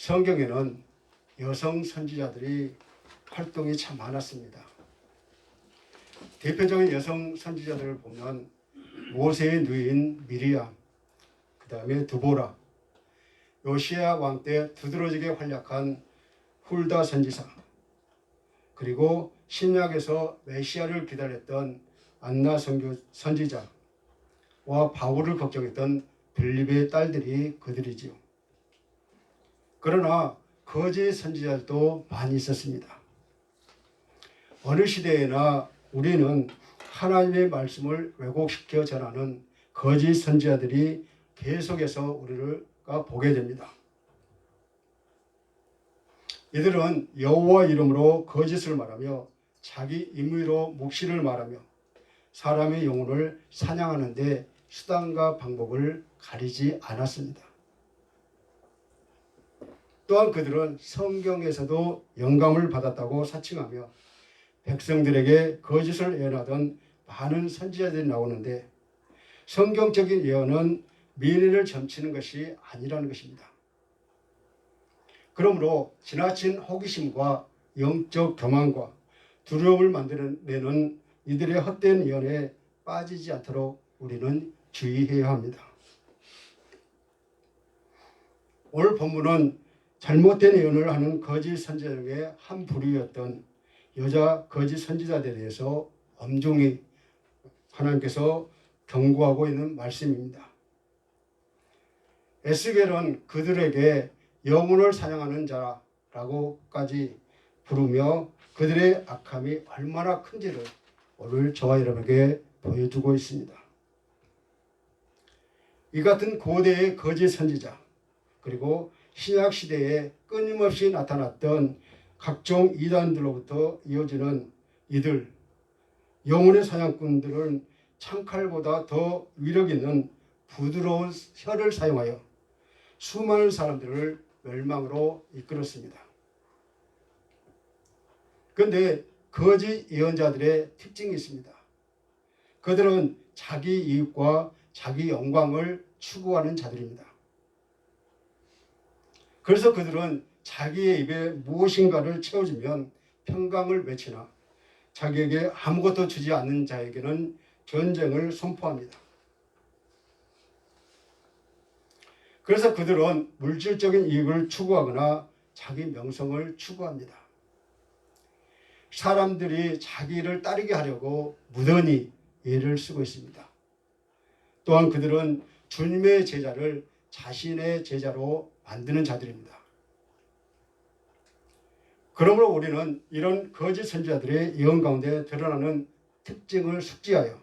성경에는 여성 선지자들이 활동이 참 많았습니다. 대표적인 여성 선지자들을 보면 모세의 누이인 미리암, 그 다음에 드보라, 요시야 왕 때 두드러지게 활약한 훌다 선지사, 그리고 신약에서 메시아를 기다렸던 안나 선지자와 바울을 걱정했던 빌립의 딸들이 그들이지요. 그러나 거짓 선지자도 많이 있었습니다. 어느 시대에나 우리는 하나님의 말씀을 왜곡시켜 전하는 거짓 선지자들이 계속해서 우리가 보게 됩니다. 이들은 여호와 이름으로 거짓을 말하며 자기 임의로 묵시를 말하며 사람의 영혼을 사냥하는데 수단과 방법을 가리지 않았습니다. 또한 그들은 성경에서도 영감을 받았다고 사칭하며 백성들에게 거짓을 예언하던 많은 선지자들이 나오는데 성경적인 예언은 미래를 점치는 것이 아니라는 것입니다. 그러므로 지나친 호기심과 영적 교만과 두려움을 만들어내는 이들의 헛된 예언에 빠지지 않도록 우리는 주의해야 합니다. 오늘 본문은 잘못된 예언을 하는 거짓 선지자 중에 한 부류였던 여자 거짓 선지자들에 대해서 엄중히 하나님께서 경고하고 있는 말씀입니다. 에스겔은 그들에게 영혼을 사냥하는 자라고까지 부르며 그들의 악함이 얼마나 큰지를 오늘 저와 여러분에게 보여주고 있습니다. 이 같은 고대의 거짓 선지자 그리고 신약 시대에 끊임없이 나타났던 각종 이단들로부터 이어지는 이들 영혼의 사냥꾼들은 창칼보다 더 위력 있는 부드러운 혀를 사용하여 수많은 사람들을 멸망으로 이끌었습니다. 그런데 거짓 예언자들의 특징이 있습니다. 그들은 자기 이익과 자기 영광을 추구하는 자들입니다. 그래서 그들은 자기의 입에 무엇인가를 채워주면 평강을 외치나 자기에게 아무것도 주지 않는 자에게는 전쟁을 선포합니다. 그래서 그들은 물질적인 이익을 추구하거나 자기 명성을 추구합니다. 사람들이 자기를 따르게 하려고 무던히 예를 쓰고 있습니다. 또한 그들은 주님의 제자를 자신의 제자로 만드는 자들입니다. 그러므로 우리는 이런 거짓 선지자들의 예언 가운데 드러나는 특징을 숙지하여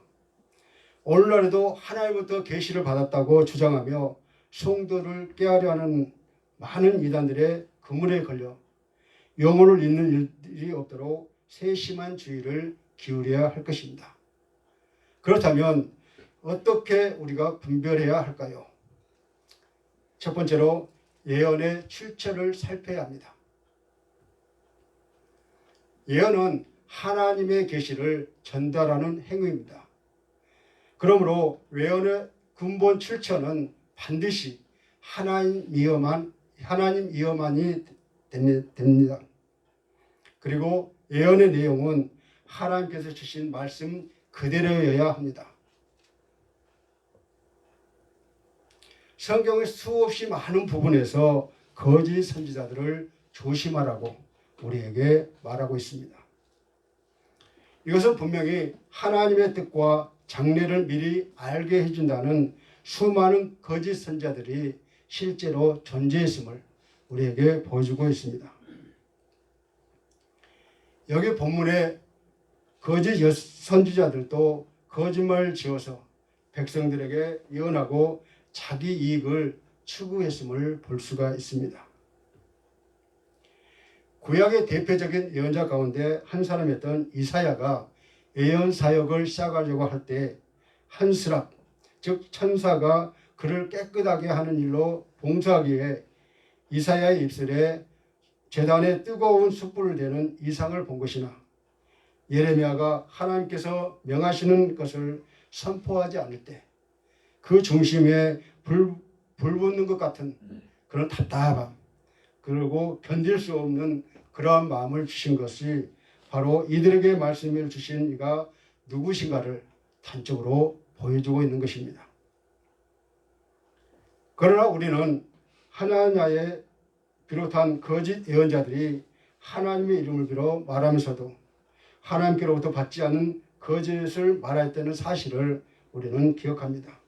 오늘날에도 하나님부터 계시를 받았다고 주장하며 성도를 깨하려 하는 많은 이단들의 그물에 걸려 영혼을 잃는 일이 없도록 세심한 주의를 기울여야 할 것입니다. 그렇다면 어떻게 우리가 분별해야 할까요? 첫 번째로 예언의 출처를 살펴야 합니다. 예언은 하나님의 계시를 전달하는 행위입니다. 그러므로 예언의 근본 출처는 반드시 하나님이어만 하나님 이어만이 됩니다. 그리고 예언의 내용은 하나님께서 주신 말씀 그대로여야 합니다. 성경의 수없이 많은 부분에서 거짓 선지자들을 조심하라고 우리에게 말하고 있습니다. 이것은 분명히 하나님의 뜻과 장래를 미리 알게 해준다는 수많은 거짓 선자들이 실제로 존재했음을 우리에게 보여주고 있습니다. 여기 본문에 거짓 선지자들도 거짓말 지어서 백성들에게 예언하고 자기 이익을 추구했음을 볼 수가 있습니다. 구약의 대표적인 예언자 가운데 한 사람이었던 이사야가 예언 사역을 시작하려고 할 때 한스랍 즉 천사가 그를 깨끗하게 하는 일로 봉사하기 위해 이사야의 입술에 재단에 뜨거운 숯불을 대는 이상을 본 것이나 예레미야가 하나님께서 명하시는 것을 선포하지 않을 때 그 중심에 불, 불 붙는 것 같은 그런 답답함 그리고 견딜 수 없는 그러한 마음을 주신 것이 바로 이들에게 말씀을 주신 이가 누구신가를 단적으로 보여주고 있는 것입니다. 그러나 우리는 하나냐에 비롯한 거짓 예언자들이 하나님의 이름을 빌어 말하면서도 하나님께로부터 받지 않은 거짓을 말했다는 사실을 우리는 기억합니다.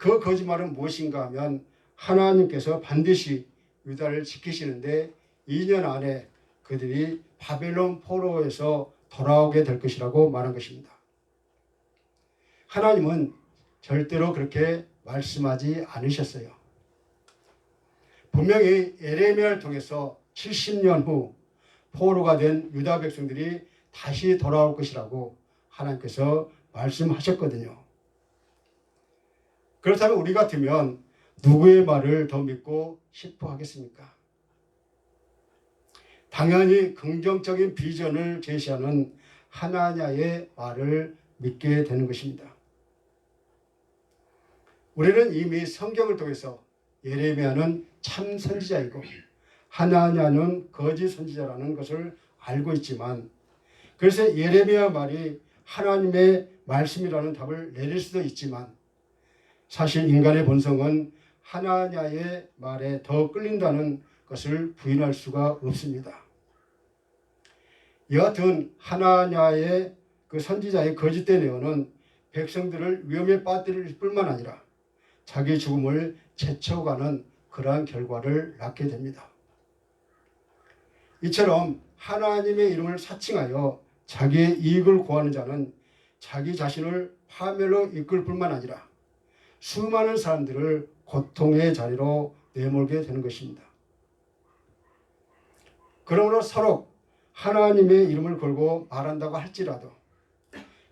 그 거짓말은 무엇인가 하면 하나님께서 반드시 유다를 지키시는데 2년 안에 그들이 바벨론 포로에서 돌아오게 될 것이라고 말한 것입니다. 하나님은 절대로 그렇게 말씀하지 않으셨어요. 분명히 에레미야를 통해서 70년 후 포로가 된 유다 백성들이 다시 돌아올 것이라고 하나님께서 말씀하셨거든요. 그렇다면 우리 같으면 누구의 말을 더 믿고 싶어 하겠습니까? 당연히 긍정적인 비전을 제시하는 하나냐의 말을 믿게 되는 것입니다. 우리는 이미 성경을 통해서 예레미야는 참 선지자이고 하나냐는 거짓 선지자라는 것을 알고 있지만 그래서 예레미야 말이 하나님의 말씀이라는 답을 내릴 수도 있지만 사실 인간의 본성은 하나냐의 말에 더 끌린다는 것을 부인할 수가 없습니다. 여하튼 하나냐의 그 선지자의 거짓된 예언은 백성들을 위험에 빠뜨릴 뿐만 아니라 자기 죽음을 제쳐가는 그러한 결과를 낳게 됩니다. 이처럼 하나님의 이름을 사칭하여 자기의 이익을 구하는 자는 자기 자신을 파멸로 이끌 뿐만 아니라 수많은 사람들을 고통의 자리로 내몰게 되는 것입니다. 그러므로 서로 하나님의 이름을 걸고 말한다고 할지라도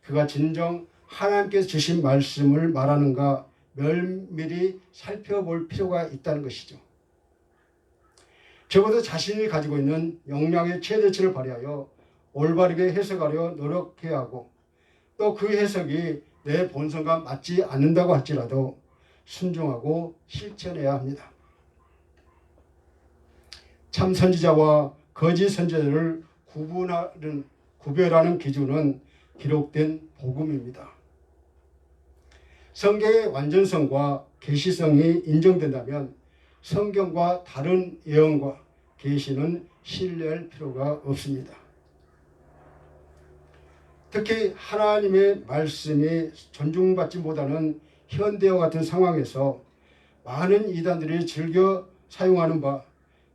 그가 진정 하나님께서 주신 말씀을 말하는가 면밀히 살펴볼 필요가 있다는 것이죠. 적어도 자신이 가지고 있는 역량의 최대치를 발휘하여 올바르게 해석하려 노력해야 하고 또 그 해석이 내 본성과 맞지 않는다고 할지라도 순종하고 실천해야 합니다. 참 선지자와 거짓 선지자를 구분하는 구별하는 기준은 기록된 복음입니다. 성경의 완전성과 계시성이 인정된다면 성경과 다른 예언과 계시는 신뢰할 필요가 없습니다. 특히 하나님의 말씀이 존중받지 못하는 현대와 같은 상황에서 많은 이단들이 즐겨 사용하는 바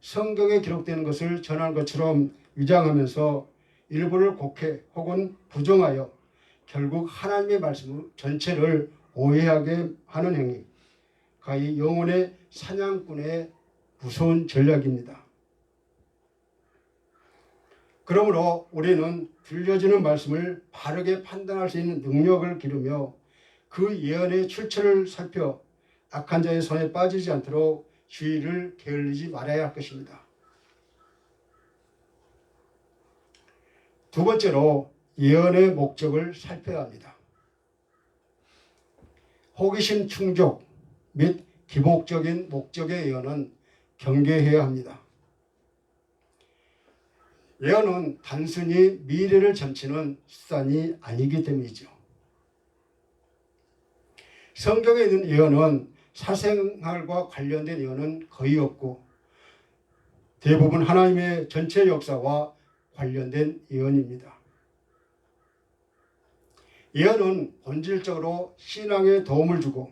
성경에 기록되는 것을 전하는 것처럼 위장하면서 일부를 곡해 혹은 부정하여 결국 하나님의 말씀 전체를 오해하게 하는 행위, 가히 영혼의 사냥꾼의 무서운 전략입니다. 그러므로 우리는 들려지는 말씀을 바르게 판단할 수 있는 능력을 기르며 그 예언의 출처를 살펴 악한 자의 손에 빠지지 않도록 주의를 게을리지 말아야 할 것입니다. 두 번째로 예언의 목적을 살펴야 합니다. 호기심 충족 및 기복적인 목적의 예언은 경계해야 합니다. 예언은 단순히 미래를 점치는 수단이 아니기 때문이죠. 성경에 있는 예언은 사생활과 관련된 예언은 거의 없고 대부분 하나님의 전체 역사와 관련된 예언입니다. 예언은 본질적으로 신앙에 도움을 주고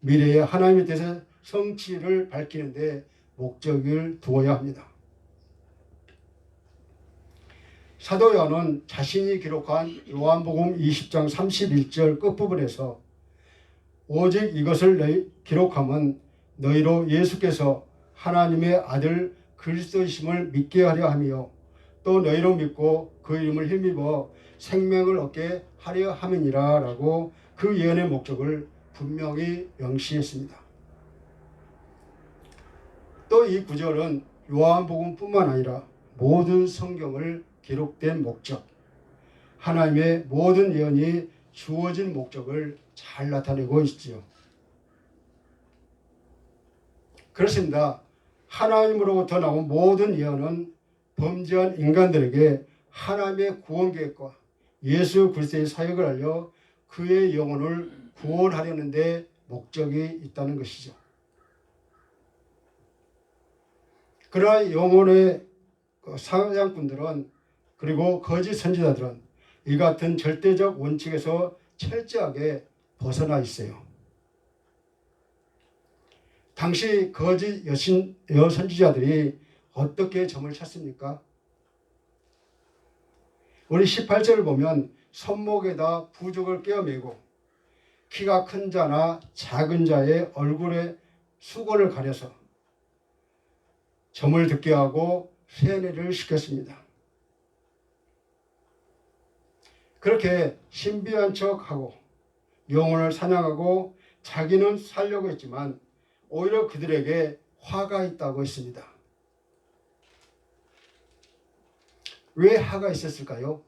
미래의 하나님에 대해서 성취를 밝히는데 목적을 두어야 합니다. 사도 요한은 자신이 기록한 요한복음 20장 31절 끝부분에서 오직 이것을 너희 기록함은 너희로 예수께서 하나님의 아들 그리스도이심을 믿게 하려 하며 또 너희로 믿고 그 이름을 힘입어 생명을 얻게 하려 함이니라 라고 그 예언의 목적을 분명히 명시했습니다. 또 이 구절은 요한복음뿐만 아니라 모든 성경을 기록된 목적, 하나님의 모든 예언이 주어진 목적을 잘 나타내고 있지요. 그렇습니다. 하나님으로부터 나온 모든 예언은 범죄한 인간들에게 하나님의 구원 계획과 예수 그리스도의 사역을 알려 그의 영혼을 구원하려는 데 목적이 있다는 것이죠. 그러나 영혼의 그 사냥꾼들은 그리고 거짓 선지자들은 이 같은 절대적 원칙에서 철저하게 벗어나 있어요. 당시 거짓 여신 여선지자들이 어떻게 점을 쳤습니까? 우리 18절을 보면 손목에다 부족을 꿰어매고 키가 큰 자나 작은 자의 얼굴에 수건을 가려서 점을 듣게 하고 세뇌를 시켰습니다. 그렇게 신비한 척하고 영혼을 사냥하고 자기는 살려고 했지만 오히려 그들에게 화가 있다고 했습니다. 왜 화가 있었을까요?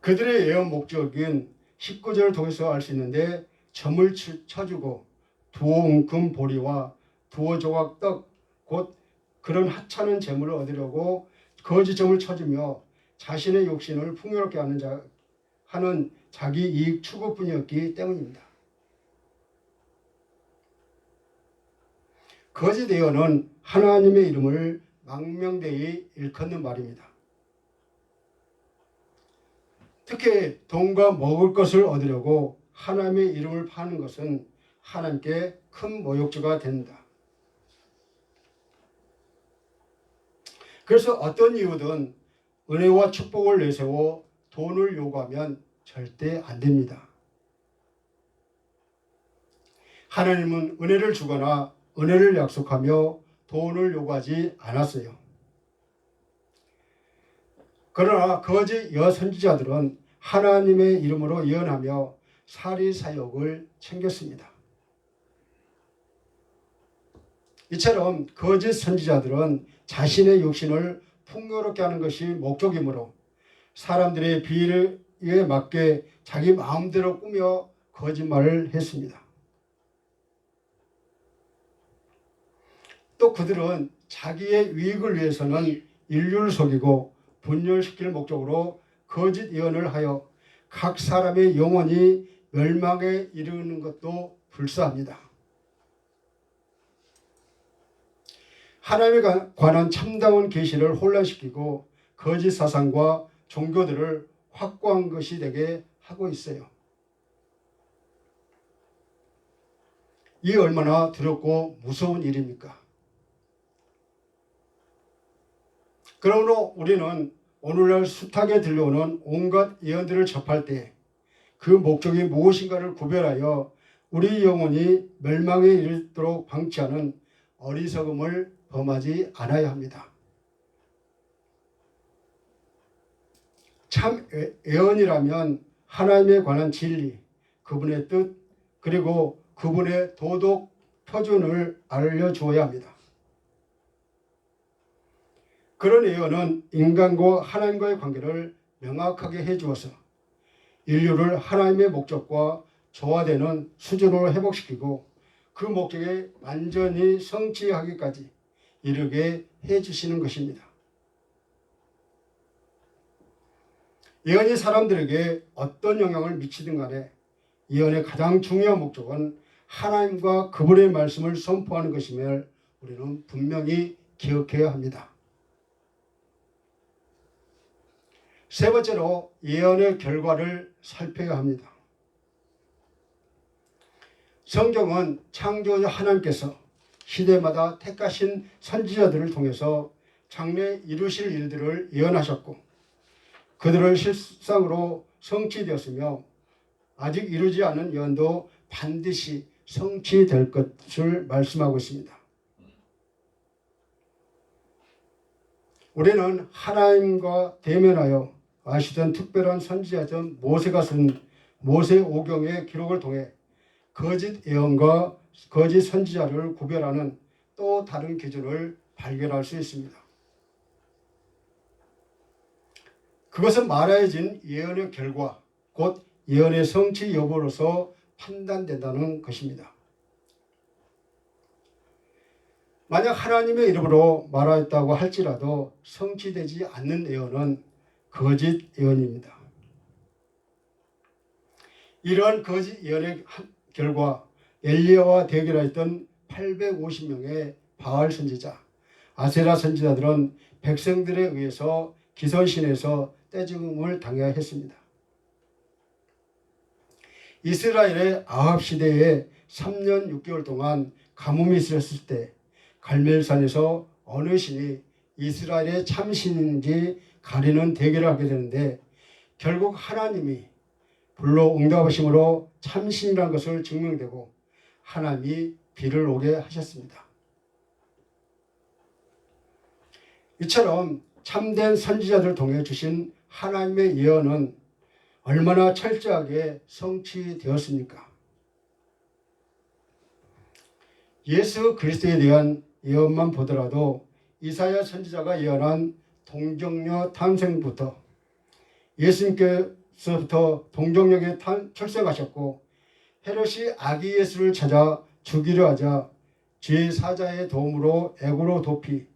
그들의 예언 목적인 19절을 통해서 알 수 있는데 점을 치- 쳐주고 두어 웅큼 보리와 두어 조각 떡 곧 그런 하찮은 재물을 얻으려고 거짓 점을 쳐주며 자신의 욕심을 풍요롭게 하는 자 하는 자기 이익 추구뿐이었기 때문입니다. 거짓 예언은 하나님의 이름을 망명되이 일컫는 말입니다. 특히 돈과 먹을 것을 얻으려고 하나님의 이름을 파는 것은 하나님께 큰 모욕주가 된다. 그래서 어떤 이유든 은혜와 축복을 내세워 돈을 요구하면 절대 안 됩니다. 하나님은 은혜를 주거나 은혜를 약속하며 돈을 요구하지 않았어요. 그러나 거짓 여선지자들은 하나님의 이름으로 예언하며 사리 사욕을 챙겼습니다. 이처럼 거짓 선지자들은 자신의 욕심을 풍요롭게 하는 것이 목적이므로 사람들의 비리에 맞게 자기 마음대로 꾸며 거짓말을 했습니다. 또 그들은 자기의 이익을 위해서는 인류를 속이고 분열시킬 목적으로 거짓 예언을 하여 각 사람의 영혼이 멸망에 이르는 것도 불사합니다. 하나님에 관한 참다운 계시를 혼란시키고 거짓 사상과 종교들을 확고한 것이 되게 하고 있어요. 이 얼마나 두렵고 무서운 일입니까? 그러므로 우리는 오늘날 숱하게 들려오는 온갖 예언들을 접할 때 그 목적이 무엇인가를 구별하여 우리 영혼이 멸망에 이르도록 방치하는 어리석음을 범하지 않아야 합니다. 참 예- 예언이라면 하나님에 관한 진리, 그분의 뜻, 그리고 그분의 도덕 표준을 알려주어야 합니다. 그런 예언은 인간과 하나님과의 관계를 명확하게 해주어서 인류를 하나님의 목적과 조화되는 수준으로 회복시키고 그 목적에 완전히 성취하기까지 이르게 해 주시는 것입니다. 예언이 사람들에게 어떤 영향을 미치든 간에 예언의 가장 중요한 목적은 하나님과 그분의 말씀을 선포하는 것임을 우리는 분명히 기억해야 합니다. 세 번째로 예언의 결과를 살펴야 합니다. 성경은 창조자 하나님께서 시대마다 택하신 선지자들을 통해서 장래 이루실 일들을 예언하셨고 그들을 실상으로 성취되었으며 아직 이루지 않은 예언도 반드시 성취될 것을 말씀하고 있습니다. 우리는 하나님과 대면하여 아시던 특별한 선지자던 모세가 쓴 모세 오경의 기록을 통해 거짓 예언과 거짓 선지자를 구별하는 또 다른 기준을 발견할 수 있습니다. 그것은 말하여진 예언의 결과, 곧 예언의 성취 여부로서 판단된다는 것입니다. 만약 하나님의 이름으로 말하였다고 할지라도 성취되지 않는 예언은 거짓 예언입니다. 이러한 거짓 예언의 한- 결과 엘리야와 대결하였던 850명의 바알 선지자, 아세라 선지자들은 백성들에 의해서 기선신에서 떼죽음을 당해야 했습니다. 이스라엘의 아합 시대에 3년 6개월 동안 가뭄이 있었을 때 갈멜산에서 어느 신이 이스라엘의 참신인지 가리는 대결을 하게 되는데 결국 하나님이 불로 응답하심으로 참신이라는 것을 증명되고 하나님이 비를 오게 하셨습니다. 이처럼 참된 선지자들 통해 주신 하나님의 예언은 얼마나 철저하게 성취되었습니까? 예수 그리스도에 대한 예언만 보더라도 이사야 선지자가 예언한 동정녀 탄생부터 예수님께서부터 동정역에 탄- 출생하셨고 헤롯이 아기 예수를 찾아 죽이려 하자 죄 사자의 도움으로 애고로 도피.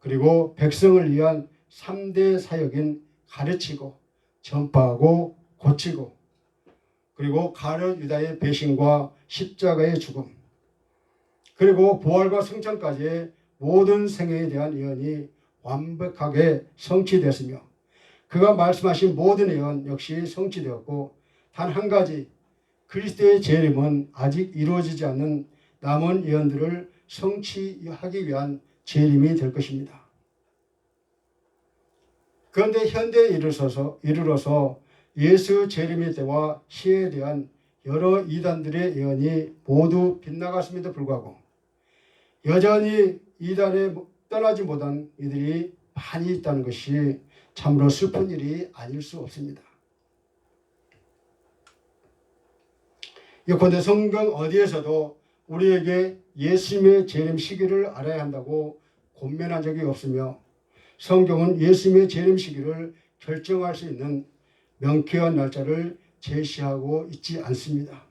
그리고 백성을 위한 3대 사역인 가르치고 전파하고 고치고 그리고 가룟 유다의 배신과 십자가의 죽음 그리고 부활과 승천까지의 모든 생애에 대한 예언이 완벽하게 성취되었으며 그가 말씀하신 모든 예언 역시 성취되었고 단 한 가지 그리스도의 재림은 아직 이루어지지 않는 남은 예언들을 성취하기 위한 재림이 될 것입니다. 그런데 현대에 이르러서, 이르러서 예수 재림의 때와 시에 대한 여러 이단들의 예언이 모두 빗나갔음에도 불구하고 여전히 이단에 떠나지 못한 이들이 많이 있다는 것이 참으로 슬픈 일이 아닐 수 없습니다. 예컨대 성경 어디에서도 우리에게 예수님의 재림 시기를 알아야 한다고 권면한 적이 없으며 성경은 예수님의 재림 시기를 결정할 수 있는 명쾌한 날짜를 제시하고 있지 않습니다.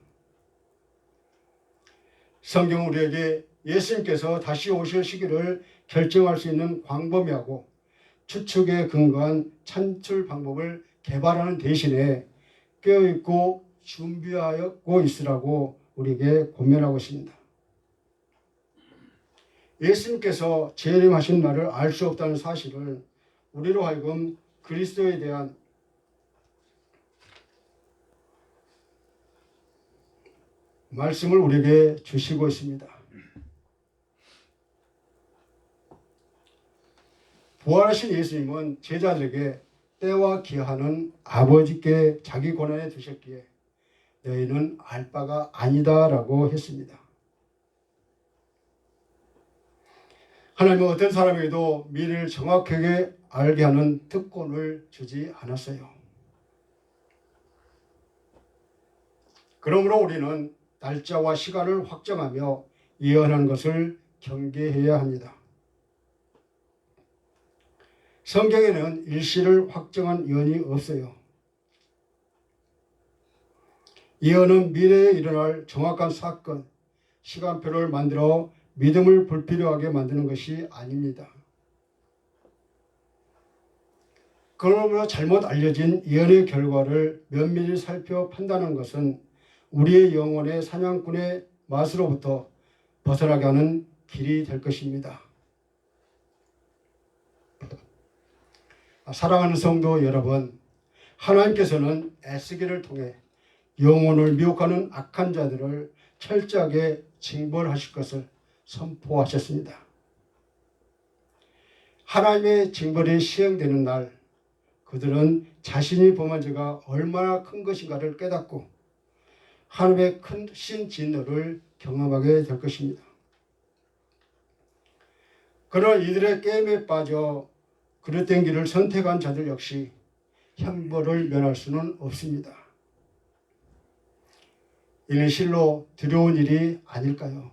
성경은 우리에게 예수님께서 다시 오실 시기를 결정할 수 있는 광범위하고 추측에 근거한 찬출 방법을 개발하는 대신에 깨어있고 준비하고 있으라고 우리에게 권면하고 있습니다. 예수님께서 재림하신 날을 알 수 없다는 사실을 우리로 하여금 그리스도에 대한 말씀을 우리에게 주시고 있습니다. 부활하신 예수님은 제자들에게 때와 기하는 아버지께 자기 고난에 두셨기에 너희는 알 바가 아니다라고 했습니다. 하나님은 어떤 사람에게도 미래를 정확하게 알게 하는 특권을 주지 않았어요. 그러므로 우리는 날짜와 시간을 확정하며 예언한 것을 경계해야 합니다. 성경에는 일시를 확정한 예언이 없어요. 예언은 미래에 일어날 정확한 사건, 시간표를 만들어 믿음을 불필요하게 만드는 것이 아닙니다. 그러므로 잘못 알려진 예언의 결과를 면밀히 살펴 판단하는 것은 우리의 영혼의 사냥꾼의 맛으로부터 벗어나게 하는 길이 될 것입니다. 사랑하는 성도 여러분, 하나님께서는 애쓰기를 통해 영혼을 미혹하는 악한 자들을 철저하게 징벌하실 것을 선포하셨습니다. 하나님의 징벌이 시행되는 날, 그들은 자신이 범한 죄가 얼마나 큰 것인가를 깨닫고 하나님의 큰 신 진노를 경험하게 될 것입니다. 그러나 이들의 게임에 빠져 그릇된 길을 선택한 자들 역시 형벌을 면할 수는 없습니다. 이는 실로 두려운 일이 아닐까요?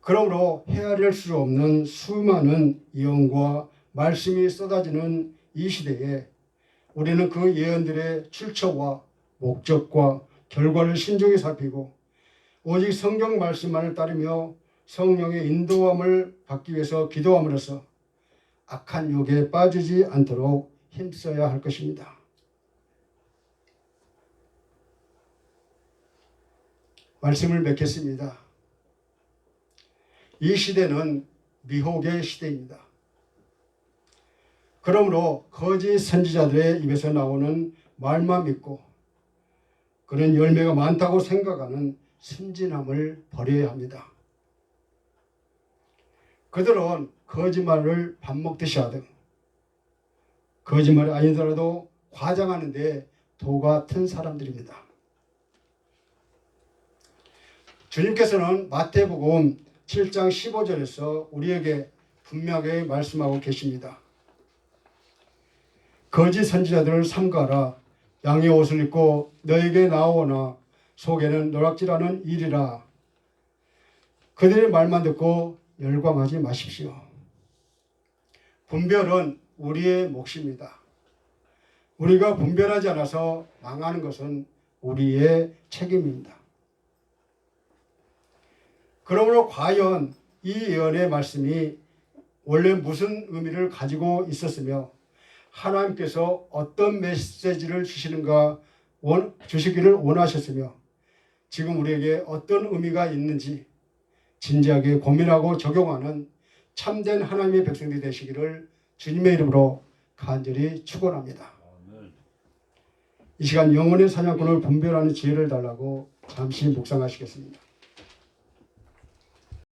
그러므로 헤아릴 수 없는 수많은 예언과 말씀이 쏟아지는 이 시대에 우리는 그 예언들의 출처와 목적과 결과를 신중히 살피고 오직 성경 말씀만을 따르며 성령의 인도함을 받기 위해서 기도함으로써 악한 욕에 빠지지 않도록 힘써야 할 것입니다. 말씀을 맺겠습니다. 이 시대는 미혹의 시대입니다. 그러므로 거짓 선지자들의 입에서 나오는 말만 믿고 그런 열매가 많다고 생각하는 순진함을 버려야 합니다. 그들은 거짓말을 밥 먹듯이 하든 거짓말이 아니더라도 과장하는데 도 같은 사람들입니다. 주님께서는 마태복음 7장 15절에서 우리에게 분명하게 말씀하고 계십니다. 거짓 선지자들을 삼가라 양의 옷을 입고 너에게 나오나 속에는 노락질하는 일이라 그들의 말만 듣고 열광하지 마십시오. 분별은 우리의 몫입니다. 우리가 분별하지 않아서 망하는 것은 우리의 책임입니다. 그러므로 과연 이 예언의 말씀이 원래 무슨 의미를 가지고 있었으며 하나님께서 어떤 메시지를 주시는가 원, 주시기를 원하셨으며 지금 우리에게 어떤 의미가 있는지 진지하게 고민하고 적용하는 참된 하나님의 백성들이 되시기를 주님의 이름으로 간절히 축원합니다. 이 시간 영혼의 사냥꾼을 분별하는 지혜를 달라고 잠시 묵상하시겠습니다.